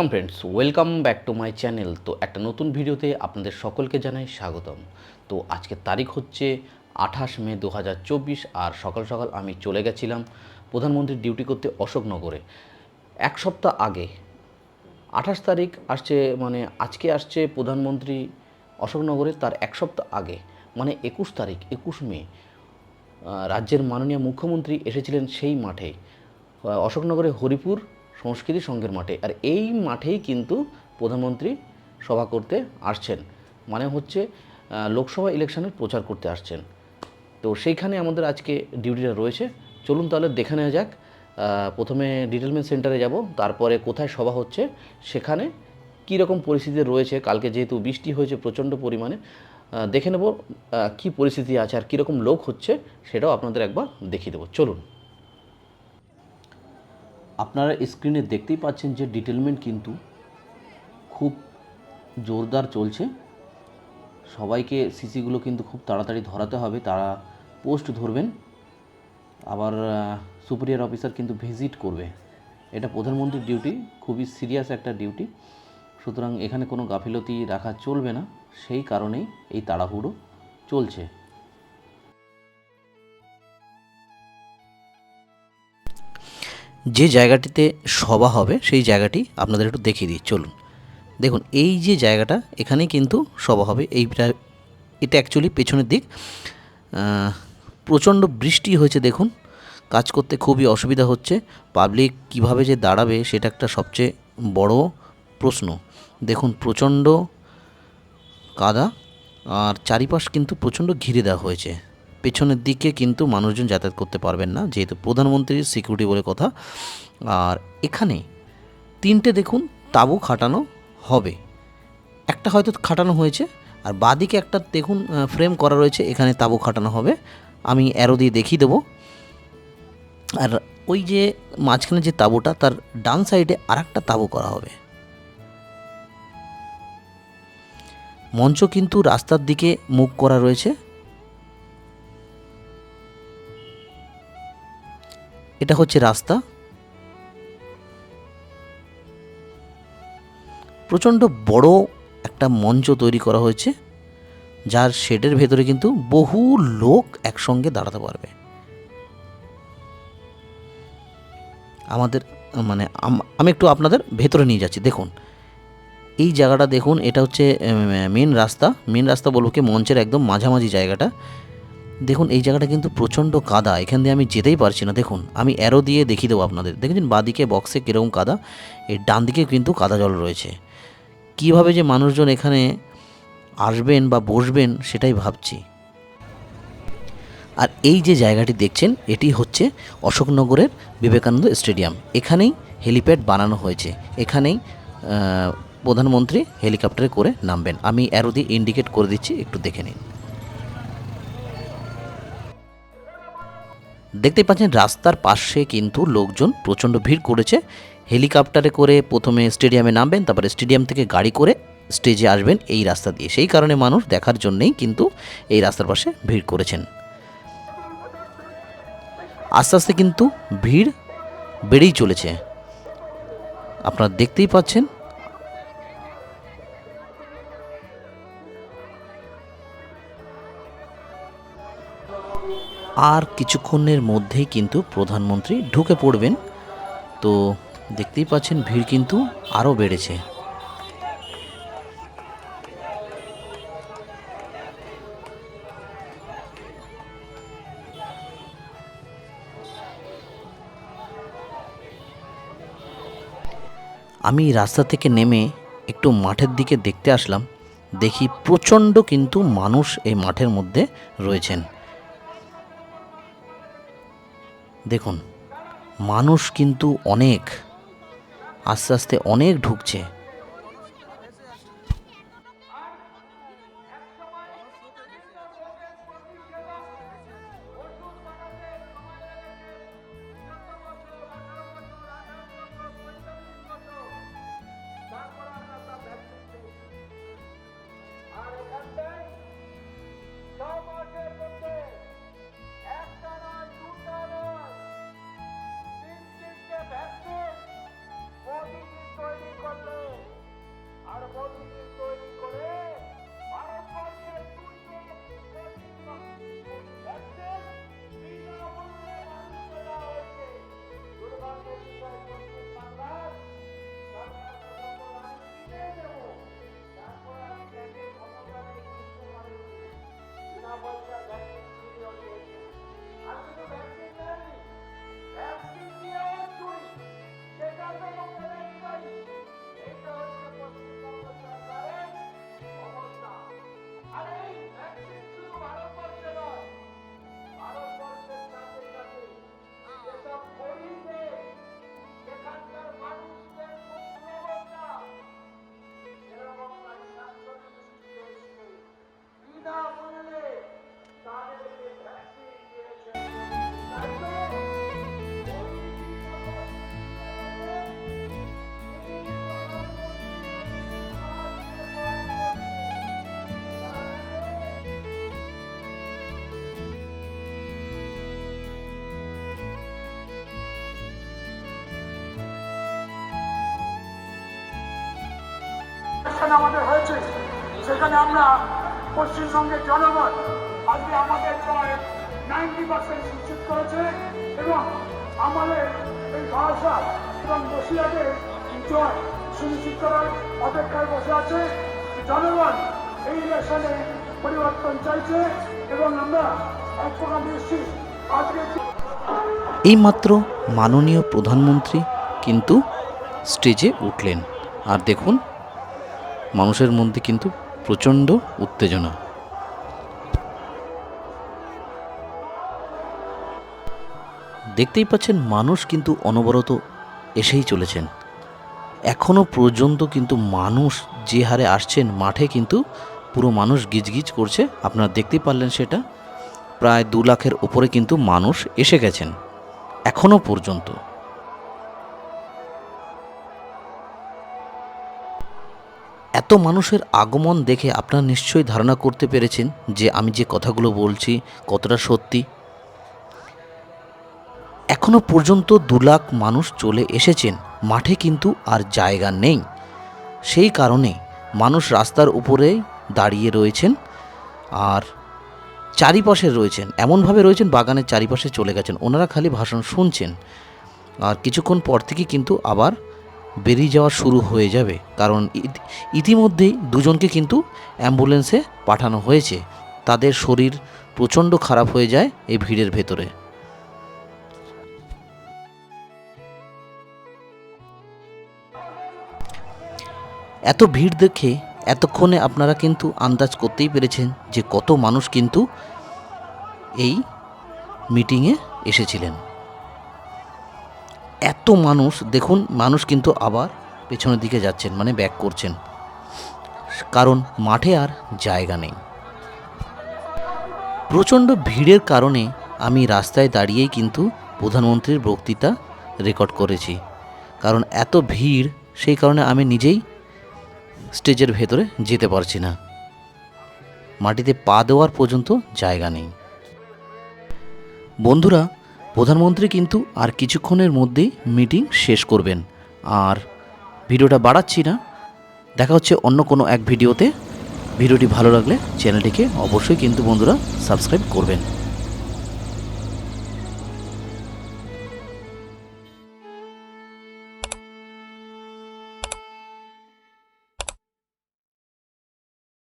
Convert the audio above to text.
Welcome friends, welcome back to my channel. তো একটা নতুন ভিডিওতে আপনাদের সকলকে জানাই স্বাগতম। তো আজকের তারিখ হচ্ছে আঠাশ মে দু হাজার চব্বিশ আর সকাল সকাল আমি চলে গেছিলাম প্রধানমন্ত্রীর ডিউটি করতে অশোকনগরে। এক সপ্তাহ আগে, আঠাশ তারিখ আসছে মানে আজকে আসছে প্রধানমন্ত্রী অশোকনগরে তার এক সপ্তাহ আগে মানে একুশ তারিখ, একুশ মে। রাজ্যের মাননীয় মুখ্যমন্ত্রী এসেছিলেন সেই মাঠে। অশোকনগরে হরিপুর সংস্কৃতি সংঘের মাঠে। আর এই মাঠেই কিন্তু প্রধানমন্ত্রী সভা করতে আসছেন। মানে হচ্ছে লোকসভা ইলেকশনের প্রচার করতে আসছেন। তো সেইখানে আমাদের আজকে ডিউটিটা রয়েছে। চলুন তাহলে দেখে নেওয়া যাক। প্রথমে ডিটেলমেন্ট সেন্টারে যাব, তারপরে কোথায় সভা হচ্ছে, সেখানে কী রকম পরিস্থিতি রয়েছে, কালকে যেহেতু বৃষ্টি হয়েছে প্রচণ্ড পরিমাণে দেখে নেব কী পরিস্থিতি আছে আর কীরকম লোক হচ্ছে, সেটাও আপনাদের একবার দেখিয়ে দেবো। চলুন। আপনারা স্ক্রিনে দেখতেই পাচ্ছেন যে ডিটেলমেন্ট কিন্তু খুব জোরদার চলছে। সবাইকে সিসিগুলো কিন্তু খুব তাড়াতাড়ি ধরাতে হবে, তারা পোস্ট ধরবেন। আবার সুপিরিয়র অফিসার কিন্তু ভিজিট করবে। এটা প্রধানমন্ত্রীর ডিউটি খুবই সিরিয়াস একটা ডিউটি সুতরাং এখানে কোনো গাফিলতি রাখা চলবে না। সেই কারণেই এই তাড়াহুড়ো চলছে। যে জায়গাটিতে সভা হবে, সেই জায়গাটি আপনাদের একটু দেখিয়ে দিই, চলুন। দেখুন, এই যে জায়গাটা, এখানেই কিন্তু সভা হবে এইটা এটা অ্যাকচুয়ালি পেছনের দিক। প্রচণ্ড বৃষ্টি হয়েছে, দেখুন। কাজ করতে খুবই অসুবিধা হচ্ছে। পাবলিক কীভাবে যে দাঁড়াবে, সেটা একটা সবচেয়ে বড় প্রশ্ন। দেখুন, প্রচণ্ড কাদা, আর চারিপাশ কিন্তু প্রচণ্ড ঘিরে দেওয়া হয়েছে। পেছনের দিকে কিন্তু মানুষজন যাতায়াত করতে পারবেন না, যেহেতু প্রধানমন্ত্রীর সিকিউরিটি বলে কথা। আর এখানে তিনটে দেখুন, তাঁবু খাটানো হবে। একটা হয়তো খাটানো হয়েছে, আর বাদিকে একটা দেখুন ফ্রেম করা রয়েছে, এখানে তাঁবু খাটানো হবে। আমি অ্যারো দিয়ে দেখিয়ে দেবো। আর ওই যে মাঝখানে যে তাঁবুটা, তার ডান সাইডে আর একটা তাঁবু করা হবে। মঞ্চ কিন্তু রাস্তার দিকে মুখ করা রয়েছে। এটা হচ্ছে রাস্তা। প্রচণ্ড বড় একটা মঞ্চ তৈরি করা হয়েছে, যার শেডের ভেতরে কিন্তু বহু লোক একসঙ্গে দাঁড়াতে পারবে। আমাদের মানে আমি একটু আপনাদের ভেতরে নিয়ে যাচ্ছি, দেখুন। এই জায়গাটা দেখুন, এটা হচ্ছে মেন রাস্তা। মেন রাস্তা বলব কি, মঞ্চের একদম মাঝামাঝি জায়গাটা। দেখুন, এই জায়গাটা কিন্তু প্রচণ্ড কাদা। এখান দিয়ে আমি যেতেই পারছি না। দেখুন, আমি অ্যারো দিয়ে দেখিয়ে দেবো আপনাদের। দেখেছেন, বাদিকে বক্সে কীরকম কাদা? এর ডান দিকে কিন্তু কাদা জল রয়েছে। কীভাবে যে মানুষজন এখানে আসবেন বা বসবেন, সেটাই ভাবছি। আর এই যে জায়গাটি দেখছেন, এটি হচ্ছে অশোকনগরের বিবেকানন্দ স্টেডিয়াম। এখানেই হেলিপ্যাড বানানো হয়েছে। এখানেই প্রধানমন্ত্রী হেলিকপ্টারে করে নামবেন। আমি অ্যারো দিয়ে ইন্ডিকেট করে দিচ্ছি, একটু দেখে নিন। দেখতে পাচ্ছেন, রাস্তার পাশে কিন্তু লোকজন প্রচণ্ড ভিড় করেছে। হেলিকপ্টারে করে প্রথমে স্টেডিয়ামে নামবেন, তারপরে স্টেডিয়াম থেকে গাড়ি করে স্টেজে আসবেন এই রাস্তা দিয়ে। সেই কারণে মানুষ দেখার জন্যেই কিন্তু এই রাস্তার পাশে ভিড় করেছেন। আস্তে আস্তে কিন্তু ভিড় বেড়েই চলেছে। আপনারা দেখতেই পাচ্ছেন আর কিছুক্ষণের মধ্যেই কিন্তু প্রধানমন্ত্রী ঢুকে পড়বেন। তো দেখতেই পাচ্ছেন, ভিড় কিন্তু আরও বেড়েছে। আমি রাস্তা থেকে নেমে একটু মাঠের দিকে দেখতে আসলাম। দেখি প্রচণ্ড কিন্তু মানুষ এই মাঠের মধ্যে রয়েছেন। দেখুন মানুষ কিন্তু অনেক আস্তে আস্তে অনেক ঢুকছে। সেখানে আমাদের হয়েছে, সেখানে আমরা পশ্চিমবঙ্গের জনগণ আজকে আমাদের জয় নাইনটি পার্সেন্ট নিশ্চিত করেছে এবং আমাদের এই ভাষা এবং বসিয়াদের জয় সুনিশ্চিত করার অপেক্ষায় বসে আছে। জনগণ এই ইলেকশনে পরিবর্তন চাইছে এবং আমরা এক প্রকার নিশ্চিত আজকে এইমাত্র মাননীয় প্রধানমন্ত্রী কিন্তু স্টেজে উঠলেন। আর দেখুন মানুষের মধ্যে কিন্তু প্রচণ্ড উত্তেজনা। দেখতেই পাচ্ছেন, মানুষ কিন্তু অনবরত এসেই চলেছেন। এখনও পর্যন্ত কিন্তু মানুষ যে হারে আসছেন, মাঠে কিন্তু পুরো মানুষ গিজগিজ করছে। আপনারা দেখতেই পারলেন সেটা। প্রায় দু লাখের ওপরে কিন্তু মানুষ এসে গেছেন এখনও পর্যন্ত। এত মানুষের আগমন দেখে আপনারা নিশ্চয়ই ধারণা করতে পেরেছেন যে আমি যে কথাগুলো বলছি কতটা সত্যি। এখনও পর্যন্ত দু লাখ মানুষ চলে এসেছেন, মাঠে কিন্তু আর জায়গা নেই। সেই কারণে মানুষ রাস্তার উপরে দাঁড়িয়ে রয়েছেন আর চারিপাশে রয়েছেন, এমনভাবে রয়েছেন বাগানের চারিপাশে চলে গেছেন। ওনারা খালি ভাষণ শুনছেন। আর কিছুক্ষণ পর থেকে কিন্তু আবার বেরিয়ে যাওয়া শুরু হয়ে যাবে। কারণ ইতি- ইতিমধ্যেই দুজনকে কিন্তু অ্যাম্বুলেন্সে পাঠানো হয়েছে। তাদের শরীর প্রচণ্ড খারাপ হয়ে যায় এই ভিড়ের ভেতরে। এত ভিড় দেখে এতক্ষণে আপনারা কিন্তু আন্দাজ করতেই পেরেছেন যে কত মানুষ কিন্তু এই মিটিংয়ে এসেছিলেন। এত মানুষ, দেখুন, মানুষ কিন্তু আবার পেছনের দিকে যাচ্ছেন মানে ব্যাক করছেন। কারণ মাঠে আর জায়গা নেই। প্রচণ্ড ভিড়ের কারণে আমি রাস্তায় দাঁড়িয়েই কিন্তু প্রধানমন্ত্রীর বক্তৃতা রেকর্ড করেছি। কারণ এত ভিড়, সেই কারণে আমি নিজেই স্টেজের ভেতরে যেতে পারছি না। মাটিতে পা দেওয়ার পর্যন্ত জায়গা নেই। বন্ধুরা প্রধানমন্ত্রী কিন্তু আর কিছুক্ষণের মধ্যেই মিটিং শেষ করবেন। আর ভিডিওটা বাড়াচ্ছি না। দেখা হচ্ছে অন্য কোনো এক ভিডিওতে। ভিডিওটি ভালো লাগলে চ্যানেলটিকে অবশ্যই কিন্তু বন্ধুরা সাবস্ক্রাইব করবেন।